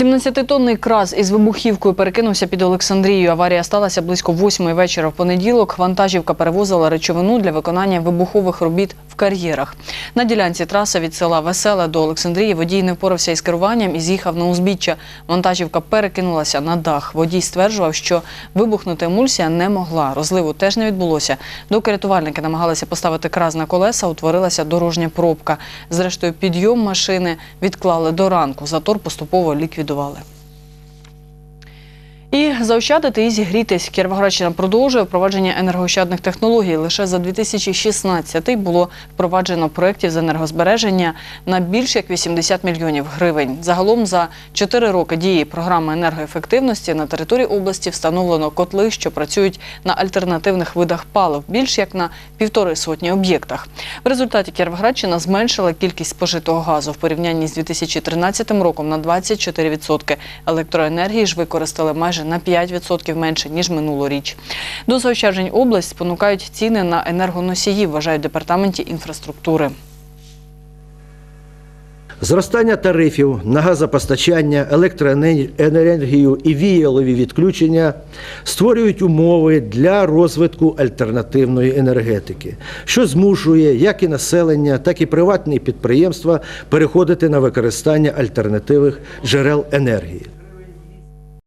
17-тонний краз із вибухівкою перекинувся під Олександрією. Аварія сталася близько восьмої вечора в понеділок. Вантажівка перевозила речовину для виконання вибухових робіт в кар'єрах. На ділянці траси від села Веселе до Олександрії водій не впорався із керуванням і з'їхав на узбіччя. Вантажівка перекинулася на дах. Водій стверджував, що вибухнути емульсія не могла. Розливу теж не відбулося. Доки рятувальники намагалися поставити краз на колеса, утворилася дорожня пробка. Зрештою, підйом машини відклали до ранку. Затор поступово ліквідували. І заощадити і зігрітись. Кіровоградщина продовжує впровадження енергоощадних технологій. Лише за 2016 було впроваджено проєктів з енергозбереження на більш як 80 мільйонів гривень. Загалом за 4 роки дії програми енергоефективності на території області встановлено котли, що працюють на альтернативних видах палив, більш як на півтори сотні об'єктах. В результаті Кіровоградщина зменшила кількість спожитого газу в порівнянні з 2013 роком на 24%. Електроенергії ж використали на 5% менше ніж минулоріч. До заощаджень область спонукають ціни на енергоносії, вважають в департаменті інфраструктури. Зростання тарифів на газопостачання, електроенергію і віялові відключення створюють умови для розвитку альтернативної енергетики, що змушує як і населення, так і приватні підприємства переходити на використання альтернативних джерел енергії.